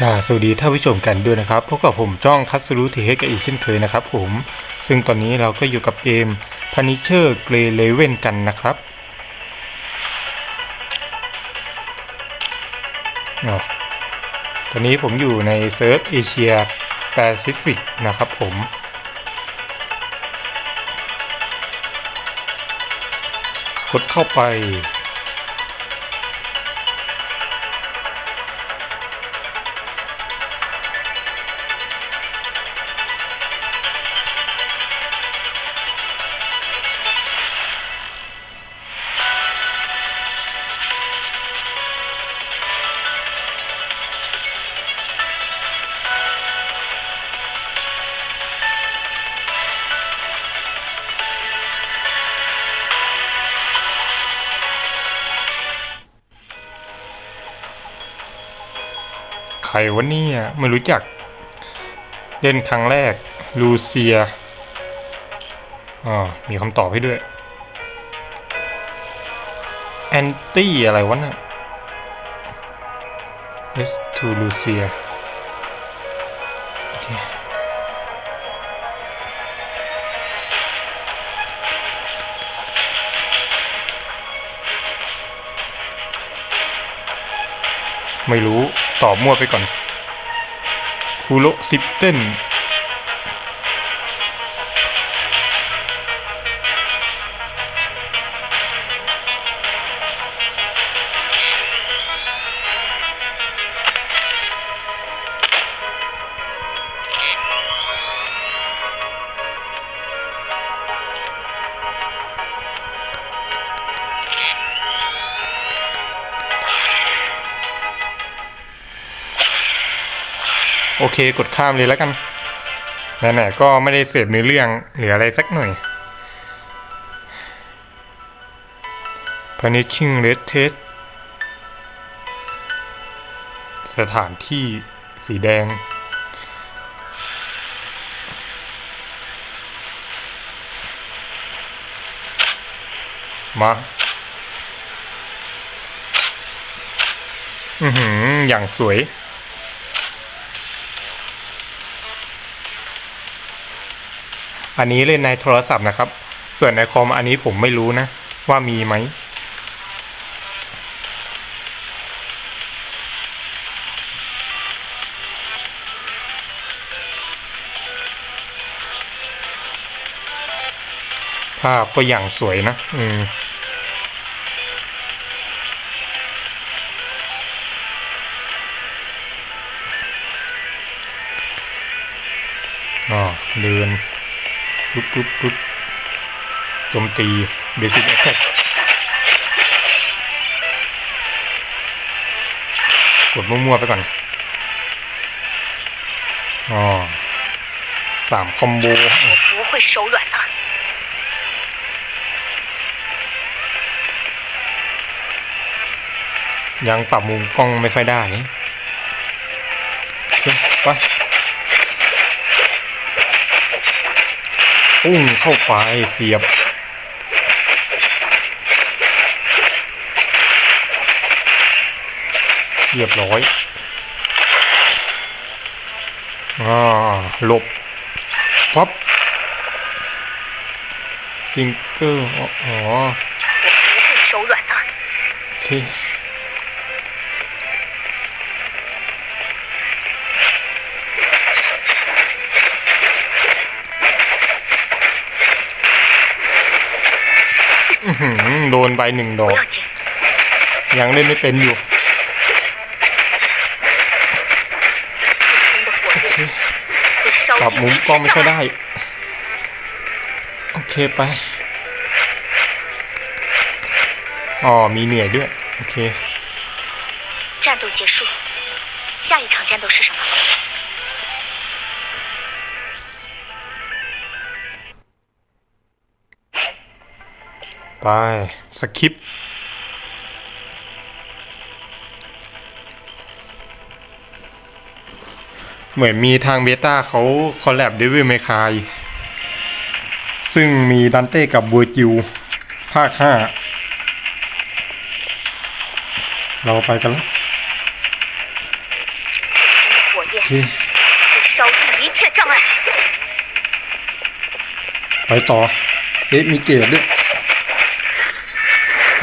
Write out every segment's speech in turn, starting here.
กาสวัสดีท่านผู้ชมกันด้วยนะครับพบกับผมจ้องคัตสรุทีเฮกับอีกเช่นเคยนะครับผม ซึ่งตอนนี้เราก็อยู่กับเกม Punisher Grey Raven กันนะครับอ๋อตอนนี้ผมอยู่ในเซิร์ฟเอเชียแปซิฟิกนะครับผมกดเข้าไป ครวะเนี่ยไม่รู้จัก เล่นครั้งแรก ลูเซียอ๋อมีคำตอบให้ด้วย แอนตี้อะไรวะน่ะ S to Lucia โอเคไม่รู้ ตอบมั่วไปก่อนคูโรซิปเต้น โอเคกดข้ามเลยแล้วกันไหนๆก็ไม่ได้เสพเนื้อเรื่องหรืออะไรสักหน่อย Punishing Red Test สถานที่สีแดง มา อือหือ อย่างสวย อันนี้เล่นในโทรศัพท์นะครับ ส่วนในคอมอันนี้ผมไม่รู้นะ ว่ามีไหมภาพก็อย่างสวยนะ อืม อ๋อเดิน ปุ๊บปุ๊บปุ๊บโจมตีเบสิกแอคแท็กกดมั่วๆไปก่อน อ๋อสามคอมโบยังปรับมุมกล้องไม่ค่อยได้ไป พุ่งเข้าไปเสียบ เรียบร้อยอ่าหลบฟับซิงเกอร์อ๋อโอเค โดนไปหนึ่งดอ 不 ก 要紧， ยังเล่นไม่เป็นอยู่ 最终的火焰会烧 ปรับ 尽 มุม 一 กล้อง 切 ไม่ค่อย 障碍。 ได้ โอเคไป อ๋อ มีเหนื่อยด้วย โอเค 战斗结束，下一场战斗是什么？ ไปสคริปเหมือนมีทางเบต้าเขาคอลแลบเดวิลเมคายซึ่งมีดันเต้กับเวอร์จิว ภาคห้าเราไปกันแล้วไปต่อ เอ๊ะมีเกตด้วย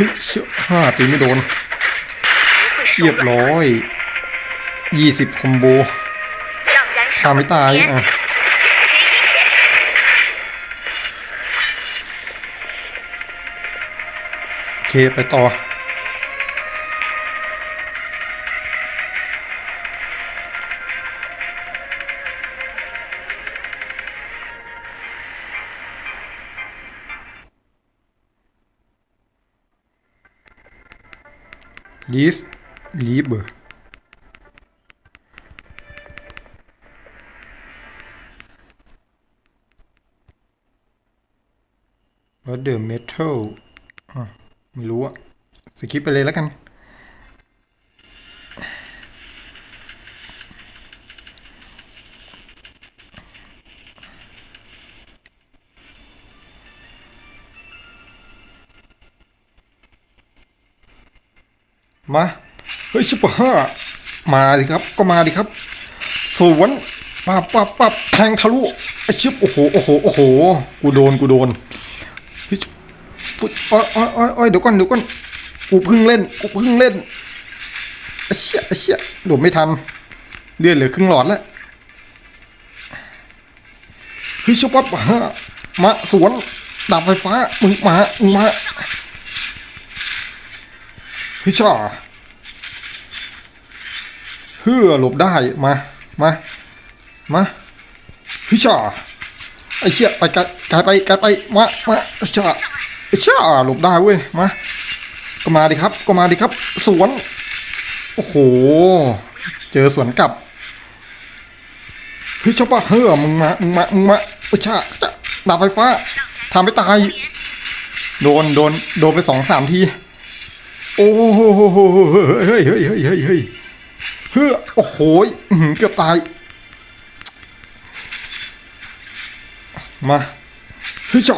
ฮ้ยเชี่ยห้าตีไม่โดนเรียบร้อยยี่สิบคอมโบตาไม่ตายอะโอเค ไปต่อ ลิฟลิฟเบอร์วัดเดอร์เมทัลอะไม่รู้อะสกิปไปเลยแล้วกัน มา เฮ้ยชิบห้ามาดิครับ ก็มาดิครับ สวนปับปับปับแทงทะลุไอชิบโอ้โหโอ้โหโอ้โหกูโดนกูโดนเฮ้ยอ้อยอ้อยอ้อยอ้อยเดี๋ยวก่อนเดี๋ยวก่อนกูเพิ่งเล่นกูเพิ่งเล่นไอเชี่ยไอเชี่ยโดดไม่ทันเลือดเหลือครึ่งหลอดแล้วเฮ้ยชปับฮะมาสวนดาบไฟฟ้ามึงมามึงมา ฮ้ยช่าเฮือหลบได้มามามาเฮ้ยช่าไอ้เชี่ยไปไกลไกลไปไกลไปมามาไอ้เชี่ยไอ้เชี่ยหลบได้เว้ยมาก็มาดิครับก็มาดิครับ สวนโอ้โห เจอสวนกลับเฮ้ยชอบปะเฮ้อมึงมามึงมามึงมาไอ้เชี่ยจะดาบไฟฟ้าทำไม่ตาย โดนโดนโดนไปสองสามที โอ้โหเฮ้ยเฮ้ยเฮ้ยเฮ้ยเฮ้ยเฮ้ยโอ้โหเกือบตาย มาเฮ้ยจ้า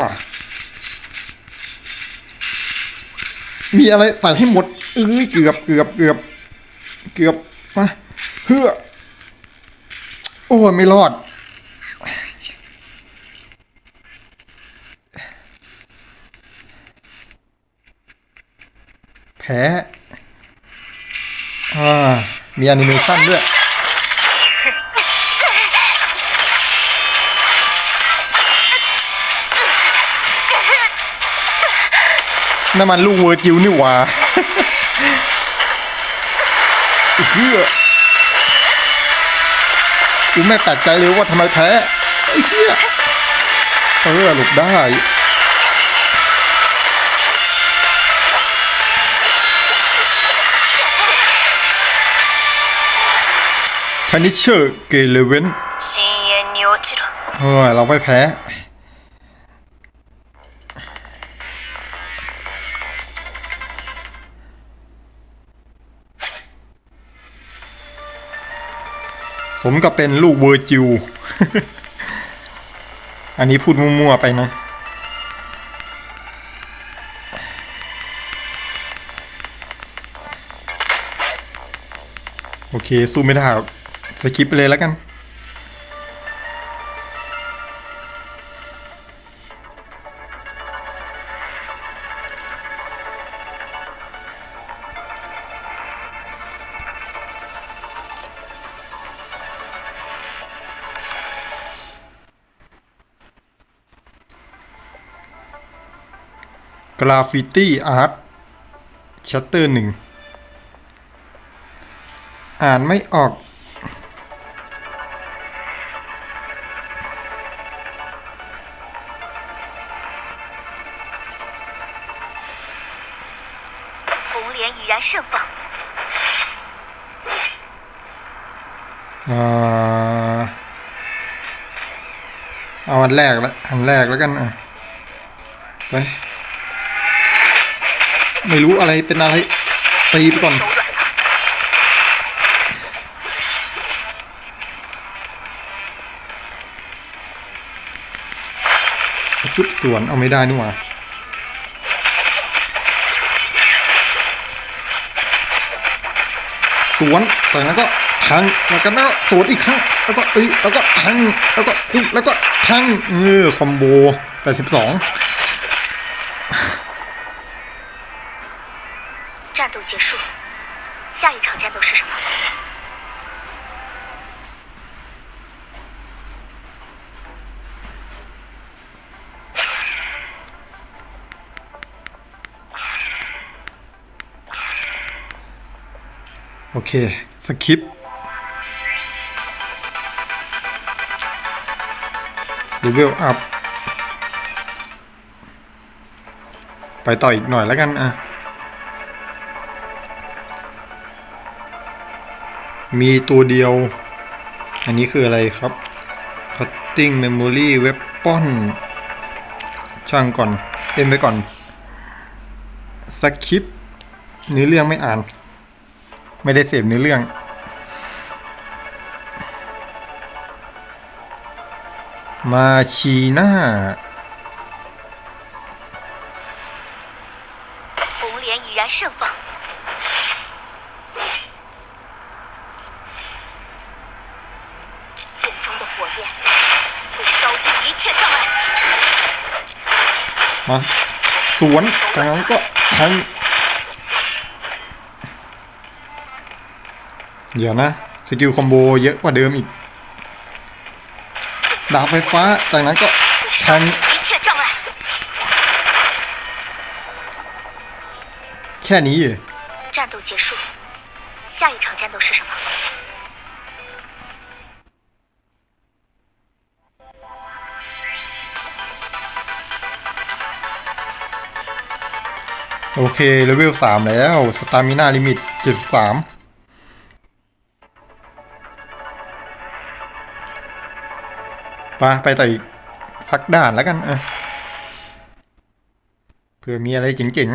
มีอะไรใส่ให้หมด เอ้ยเกือบเกือบเกือบเกือบมาเฮือโอ้ไม่รอด แพ้อ่ามีแอนิเมชันด้วยนั่นมันลูกเวอร์จิวนี่หว่าเหี้ยกูไม่แปลกใจเลยว่าทำไมแพ้ไอ้เหี้ยเออหลบได้ พนิเชอร์เกเลเวนเฮ้ยเราไม่แพ้สมกับเป็นลูกเวอร์จิว อันนี้พูดมั่วๆไปนะ โอเค สู้ไม่ได้ครับ สคิปไปเลยแล้วกัน กราฟิตี้อาร์ตชัตเตอร์หนึ่ง อ่านไม่ออก 红莲已然盛放， อ่าเอาอันแรกแล้วอันแรกแล้วกันอ่ะ ไป ไม่รู้อะไรเป็นอะไรตีไปก่อน 手软了。 ชุดสวนเอาไม่ได้นี่หว่า สวนจากนั้นก็พังแล้วกันแล้วก็สวนอีกครั้งแล้วก็เอ้ยแล้วก็พังแล้วก็เอ้แล้วก็พังเออคอมโบ82 โอเค สคริปเลเวลอัพ ไปต่ออีกหน่อยแล้วกันอะ มีตัวเดียว อันนี้คืออะไรครับ cutting memory weapon ช่างก่อนเล่นไปก่อนสคริปเนื้อเรื่องไม่อ่าน ไม่ได้เสพเนื้อเรื่อง มาชีน่า 红莲已然盛放，剑中的火焰会烧尽一切障碍。 มาสวนจากนั้นก็แทง เดี๋ยวนะ สกิลคอมโบเยอะกว่าเดิมอีก ดาบไฟฟ้า จากนั้นก็แทงแค่นี้战โอเคเลเวล3แล้ว สตามิน่าลิมิต 73 ปไปต่ออีกพักด่านแล้วกันอ่ะเผื่อมีอะไรเจ๋ง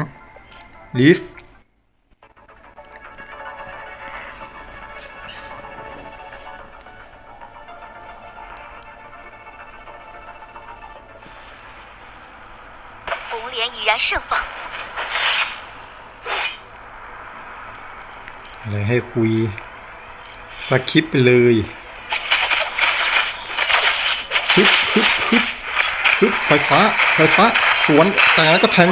ๆลีฟ 红莲已然盛放， อะไรให้คุยสคริปต์ไปเลย ฮึบฮึบฮึบฮึบไฟฟ้าไฟฟ้าสวนแต่แล้วก็แทง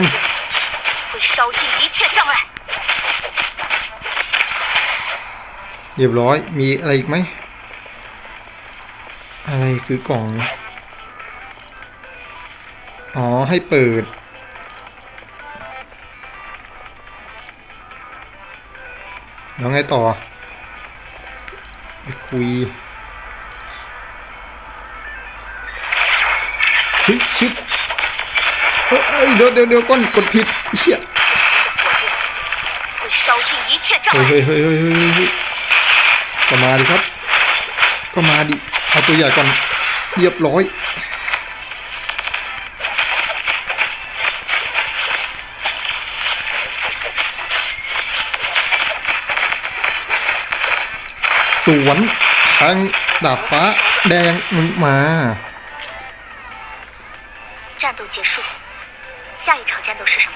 เรียบร้อยมีอะไรอีกไหม อะไรคือกล่อง อ๋อ ให้เปิด แล้วไงต่อคุย ชิบชิบเอ้ยเดี๋ยวเดี๋ยวเดี๋ยวก้นกดผิดเชี่ยเฮ้ยเฮ้ยเฮ้ยก็มาดิครับ ก็มาดิ เอาตัวใหญ่ก่อนเรียบร้อยสวนทางดาบฟ้าแดงมึงมา 战斗结束，下一场战斗是什么？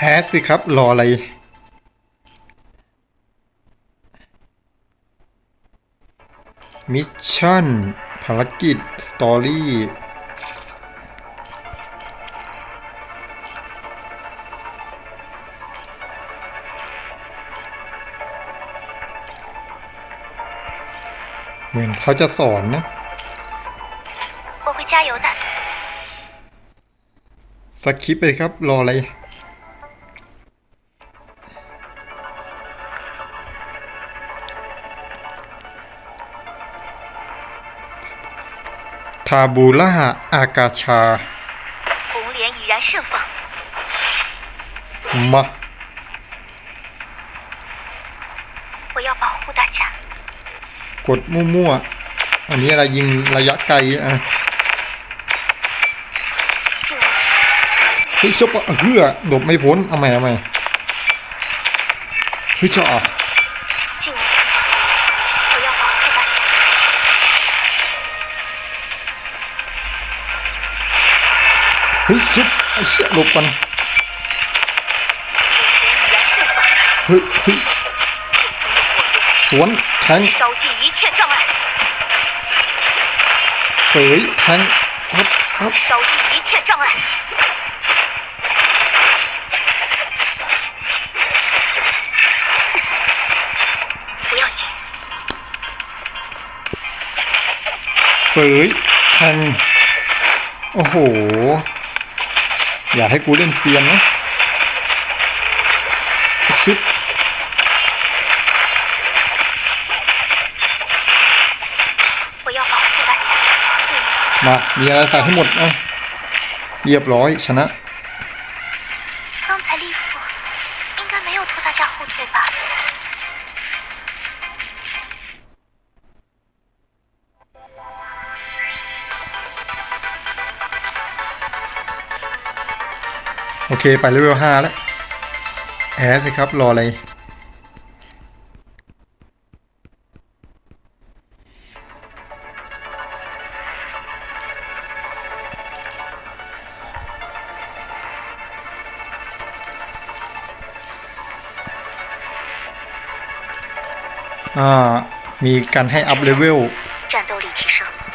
แอสสิครับ รออะไร มิชชั่น ภารกิจ สตอรี่ เหมือนเขาจะสอนนะสักคริปไปครับ รออะไรทาบูละหอากาชามา กดมั่วๆ อันนี้อะไรยิงระยะไกลอะเฮ้ยเจ้ปเฮือหลบไม่พ้นเอาใหม่เอาใหม่เฮ้ยเจ้าเฮ้ยชุบเสียหลบกันเฮ้ยเฮ้ยสวนแทง 切障碍， เสยแทงครับครับ 烧尽一切障碍。不要紧， เสยแทงโอ้โห อย่าให้กูเล่นเซียนนะ มา มีอะไรใส่ให้หมดอ่ะเรียบร้อยชนะ 刚才利弗应该没有拖大家后腿吧？ โอเค ไปเลเวลห้าแล้ว แอสสิครับ รออะไร ามีการให้อัพเลเวล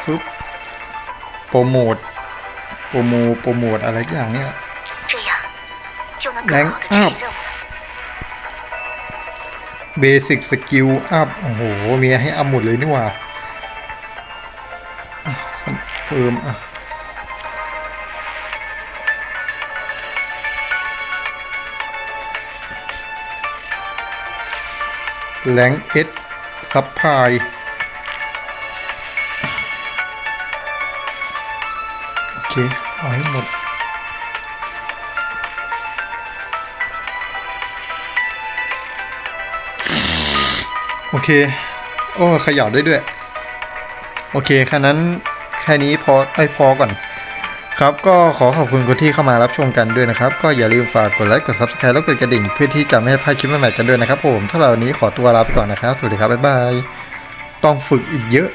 ปุ๊บโปรโมทโปรโมโปรโมทอะไรอย่างเนี้ยแรงอัพเบสิกสกิลอัพโอ้โห มีให้อัพหมดเลยนี่หว่าเพิ่มอะแรงเอส ซับพลายโอเค เอาให้หมด โอเค โอ้ขย่าได้ด้วย โอเคแค่นั้น แค่นี้พอไอ้พอก่อน ครับก็ขอขอบคุณคนที่เข้ามารับชมกันด้วยนะครับ ก็อย่าลืมฝากกดไลค์กด subscribe แล้วกดกระดิ่งเพื่อที่จะไม่ให้พลาดคลิปใหม่ๆกันด้วยนะครับผมถ้าเราวันนี้ขอตัวลาไปก่อนนะครับ สวัสดีครับบ๊ายบายต้องฝึกอีกเยอะ